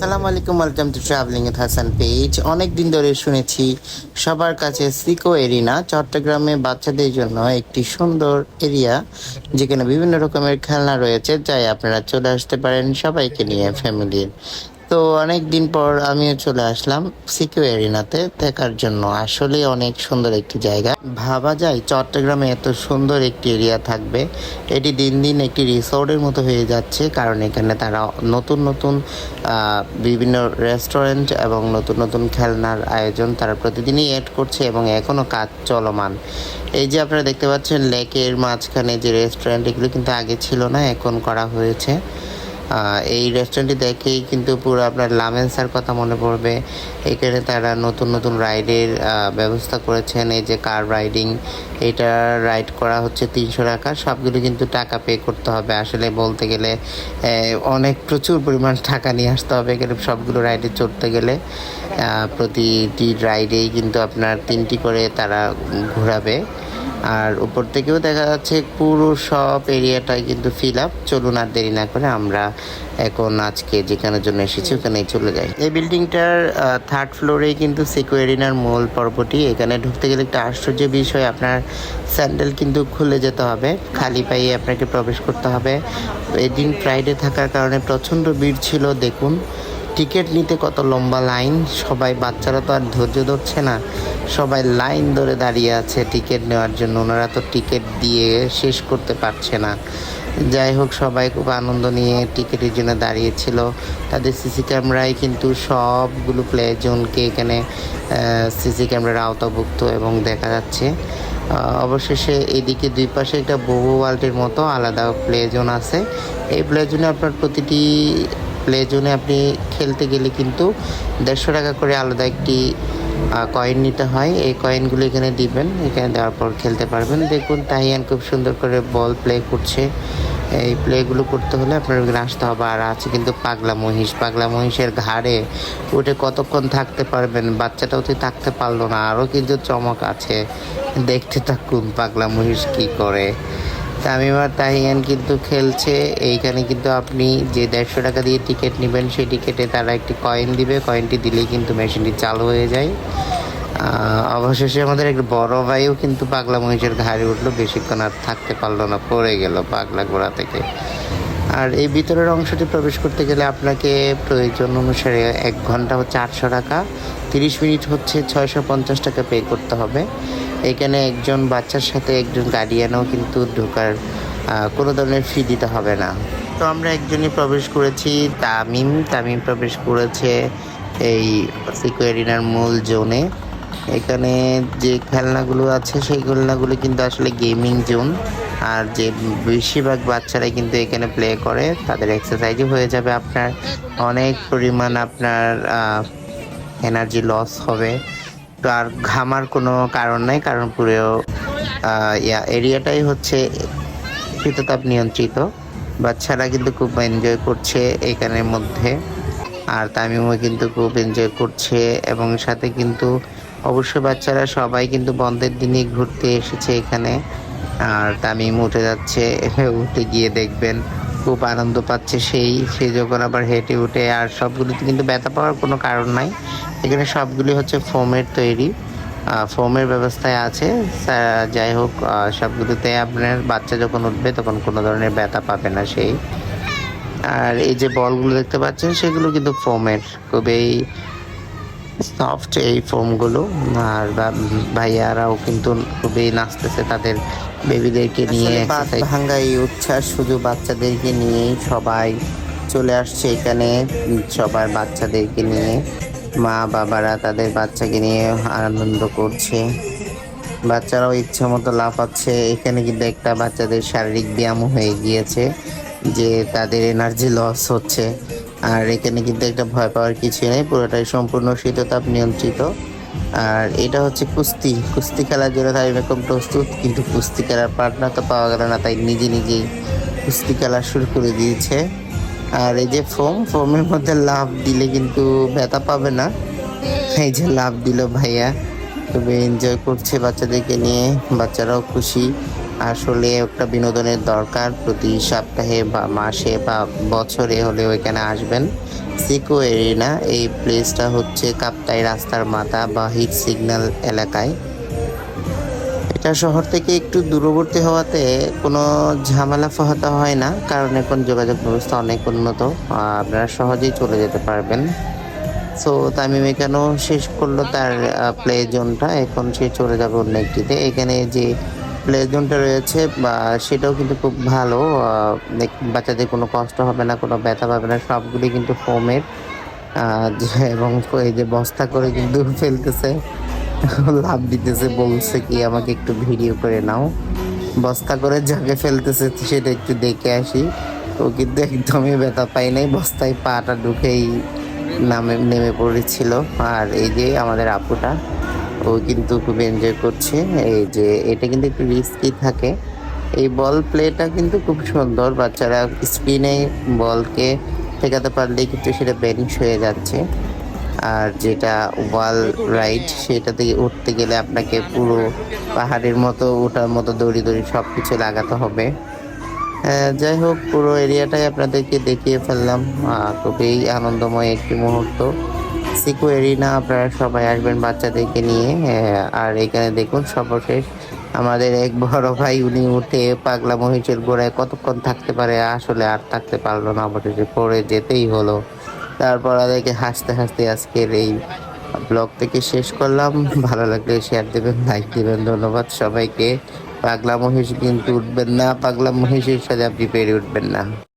সালাম আলাইকুম, welcome to traveling with Hasan page অনেক দিন ধরে শুনেছি, সবার কাছে সিকো এরিনা চট্টগ্রামে বাচ্চাদের জন্য একটি সুন্দর এরিয়া যেখানে বিভিন্ন রকমের খেলনা রয়েছে, যাই আপনারা চলে আসতে পারেন সবাইকে নিয়ে ফ্যামিলির তো অনেক দিন পর আমিও চলে আসলাম সিকিউ এরিনাতে। দেখার জন্য আসলে অনেক সুন্দর একটি জায়গা। ভাবা যায় চট্টগ্রামে এত সুন্দর একটি এরিয়া থাকবে। এটি দিন দিন একটি রিসোর্টের মতো হয়ে যাচ্ছে, কারণ এখানে তারা নতুন নতুন বিভিন্ন রেস্টুরেন্ট এবং নতুন নতুন খেলনার আয়োজন তারা প্রতিদিনই এড করছে এবং এখনও কাজ চলমান। এই যে আপনারা দেখতে পাচ্ছেন, লেকের মাঝখানে যে রেস্টুরেন্ট এগুলো কিন্তু আগে ছিল না, এখন করা হয়েছে। এই রেস্টুরেন্টটি দেখেই কিন্তু পুরো আপনার লামেন্সার কথা মনে পড়বে। এখানে তারা নতুন নতুন রাইডের ব্যবস্থা করেছেন। এই যে কার রাইডিং এটা রাইড করা হচ্ছে তিনশো টাকা। সবগুলো কিন্তু টাকা পে করতে হবে। আসলে বলতে গেলে অনেক প্রচুর পরিমাণ টাকা নিয়ে আসতে হবে এখানে সবগুলো রাইডে চড়তে গেলে। প্রতিটি রাইডেই কিন্তু আপনার তিনটি করে তারা ঘোরাবে। আর উপর থেকেও দেখা যাচ্ছে পুরো সব এরিয়াটাই কিন্তু ফিল আপ চলুন আর দেরি না করে আমরা এখন আজকে যেখানের জন্য এসেছি ওখানেই চলে যাই। এই বিল্ডিংটার থার্ড ফ্লোরেই কিন্তু সিকোয়েরিনার মূল পর্বটি। এখানে ঢুকতে গেলে একটা আশ্চর্য বিষয়, আপনার স্যান্ডেল কিন্তু খুলে যেতে হবে। খালি পায়ে আপনাকে প্রবেশ করতে হবে। এদিন ফ্রাইডে থাকার কারণে প্রচণ্ড ভিড় ছিল, দেখুন। টিকিট নিতে কত লম্বা লাইন? সবাই বাচ্চারা তো আর ধৈর্য ধরছে না। সবাই লাইন ধরে দাঁড়িয়ে আছে টিকিট নেওয়ার জন্য। ওনারা তো টিকিট দিয়ে শেষ করতে পারছে না। যাই হোক, সবাই খুব আনন্দ নিয়ে টিকিটের জন্য দাঁড়িয়েছিল। তাদের সিসি ক্যামেরায় কিন্তু সবগুলো প্লে জোনকে এখানে সিসি ক্যামেরার আওতাভুক্ত এবং দেখা যাচ্ছে অবশেষে এদিকে দুই পাশে একটা বহু ওয়ার্ল্ডের মতো আলাদা প্লে জোন আছে। এই প্লে জোনে আপনার প্রতিটি প্লে জোনে আপনি খেলতে গেলে কিন্তু দেড়শো টাকা করে আলাদা একটি কয়েন নিতে হয়। এই কয়েনগুলো এখানে দিবেন, এখানে দেওয়ার পর খেলতে পারবেন। দেখুন, তাহিয়ান খুব সুন্দর করে বল প্লে করছে। এই প্লেগুলো করতে হলে আপনার আসতে হবে। আর আছে কিন্তু পাগলা মহিষ। পাগলা মহিষের ঘাড়ে উঠে কতক্ষণ থাকতে পারবেন? বাচ্চাটাও তো থাকতে পারল না। আরও কিন্তু চমক আছে। দেখতে থাকুন, পাগলা মহিষ কি করে। তামিম তাহিয়ান কিন্তু খেলছে। এইখানে কিন্তু আপনি যে দেড়শো টাকা দিয়ে টিকিট নেবেন, সেই টিকিটে তারা একটি কয়েন দিবে। কয়েনটি দিলেই কিন্তু মেশিনটি চালু হয়ে যায়। অবশেষে আমাদের এক বড় ভাইও কিন্তু পাগলা মহিষের ঘাড়ে উঠল। বেশিক্ষণ আর থাকতে পারল না, পড়ে গেল পাগলা ঘোড়া থেকে। আর এই ভিতরের অংশটি প্রবেশ করতে গেলে আপনাকে প্রয়োজন অনুসারে এক ঘণ্টা হচ্ছে আটশো টাকা, তিরিশ মিনিট হচ্ছে ছয়শো পঞ্চাশ টাকা পে করতে হবে। এখানে একজন বাচ্চার সাথে একজন গার্ডিয়ানও কিন্তু ঢোকার কোনো ধরনের ফি দিতে হবে না। তো আমরা একজনই প্রবেশ করেছি, তামিম। তামিম প্রবেশ করেছে এই সিকোয়ারিনার মূল জোনে। এখানে যে খেলনাগুলো আছে, সেই খেলনাগুলো কিন্তু আসলে গেমিং জোন। আর যে বেশিরভাগ বাচ্চারাই কিন্তু এখানে প্লে করে, তাদের এক্সারসাইজও হয়ে যাবে আপনার। অনেক পরিমাণ আপনার এনার্জি লস হবে। তো আর ঘামার কোনো কারণ নাই, কারণ পুরো এরিয়াটাই হচ্ছে শীততাপ নিয়ন্ত্রিত। বাচ্চারা কিন্তু খুব এনজয় করছে এখানের মধ্যে। আর তামিমও কিন্তু খুব এনজয় করছে এবং সাথে কিন্তু অবশ্যই বাচ্চারা সবাই কিন্তু বন্ধের দিনে ঘুরতে এসেছে এখানে। আর তামিম উঠে যাচ্ছে, উঠে গিয়ে দেখবেন খুব আনন্দ পাচ্ছে সেই, সে যখন আবার হেঁটে উঠে, আর সবগুলিতে কিন্তু ব্যথা পাওয়ার কোনো কারণ নাই। এখানে সবগুলি হচ্ছে ফোমের তৈরি। ফোমের ব্যবস্থায় আছে। যাই হোক সবগুলোতে আপনার বাচ্চা যখন উঠবে, তখন কোনো ধরনের ব্যথা পাবে না সেই। আর এই যে বলগুলো দেখতে পাচ্ছেন, সেগুলো কিন্তু ফোমের। খুবই সফট এই ফোমগুলো। আর ভাইয়ারাও কিন্তু খুবই নাচতেছে তাদের বেবিদেরকে নিয়ে আসলে ভাঙ্গা এই উচ্ছ্বাস শুধু বাচ্চাদেরকে নিয়েই সবাই চলে আসছে এখানে। সবার বাচ্চাদেরকে নিয়ে। মা বাবারা তাদের বাচ্চাকে নিয়ে আনন্দ করছে। বাচ্চারাও ইচ্ছে মতো লাফাচ্ছে। এখানে কিন্তু একটা বাচ্চাদের শারীরিক ব্যায়াম হয়ে গিয়েছে যে তাদের এনার্জি লস হচ্ছে। আর এখানে কিন্তু একটা ভয় পাওয়ার কিছু নেই পুরোটাই সম্পূর্ণ শীততাপ নিয়ন্ত্রিত। আর এটা হচ্ছে কুস্তি। কুস্তি খেলার জন্য তাই এরকম প্রস্তুত, কিন্তু কুস্তি খেলার পার্টনার তো পাওয়া গেল না, তাই নিজে নিজেই কুস্তি খেলা শুরু করে দিয়েছে। আর এই যে ফোম ফোমের মধ্যে লাভ দিলে কিন্তু ব্যথা পাবে না। এই যে লাভ দিল ভাইয়া খুবই এনজয় করছে বাচ্চাদেরকে নিয়ে, বাচ্চারাও খুশি। আসলে একটা বিনোদনের দরকার। প্রতি সপ্তাহে বা মাসে বা বছরে হলেও এখানে আসবেন। সিকো এরিনা, এই প্লেসটা হচ্ছে কাপ্তাই রাস্তার মাথা বা হিট সিগন্যাল এলাকায়। এটা শহর থেকে একটু দূরবর্তী হওয়াতে কোনো ঝামেলা পোহাতে হয় না, কারণ এখন যোগাযোগ ব্যবস্থা অনেক উন্নত আপনারা সহজেই চলে যেতে পারবেন। সো, তামিম এখানেও শেষ করল তার প্লে জোনটা, এখন সে চলে যাবে অন্য একটিতে। এখানে যে প্লে জোনটা রয়েছে, বা সেটাও কিন্তু খুব ভালো বাচ্চাদের কোনো কষ্ট হবে না, কোনো ব্যথা পাবে না, সবগুলি কিন্তু ফোমের এবং এই যে বস্তা করে কিন্তু ফেলতেছে লাভ দিতেছে, বলছে কি, আমাকে একটু ভিডিও করে নাও। বস্তা করে যাকে ফেলতেছে, সেটা একটু দেখে আসি। ও কিন্তু একদমই ব্যথা পাই নাই, বস্তায় পাটা ঢুকেই নামে, নেমে পড়েছিল। আর এই যে আমাদের আপুটা ও কিন্তু খুব এনজয় করছে। এই যে এটা কিন্তু একটু রিস্কি থাকে। এই বল প্লেটা কিন্তু খুব সুন্দর। বাচ্চারা স্পিনে বলকে ঠেকাতে পারলে কিন্তু সেটা বেনিশ হয়ে যাচ্ছে। আর যেটা ওয়াল রাইড সেটা থেকে উঠতে গেলে আপনাকে পুরো পাহাড়ের মতো ওঠার মতো দড়ি দড়ি সব কিছু লাগাতে হবে। আহ, যাই হোক পুরো এরিয়াটাই আপনাদেরকে দেখিয়ে ফেললাম। খুবই আনন্দময় একটি মুহূর্ত। সিকো এরিনা আপনারা সবাই আসবেন বাচ্চাদেরকে নিয়ে। আর এখানে দেখুন সর্বশেষ আমাদের এক বড় ভাই, উনি উঠে পাগলা মহিষের গোড়ায় কতক্ষণ থাকতে পারে, আসলে আর থাকতে পারল না, অবশেষে পড়ে যেতেই হলো। তারপর আমাদেরকে হাসতে হাসতে আজকের এই ব্লগ থেকে শেষ করলাম। ভালো লাগলে শেয়ার দেবেন লাইক দেবেন, ধন্যবাদ সবাইকে। পাগলা মহিষ কিন্তু উঠবেন না, পাগলা মহিষের সাথে আপনি পেরে উঠবেন না।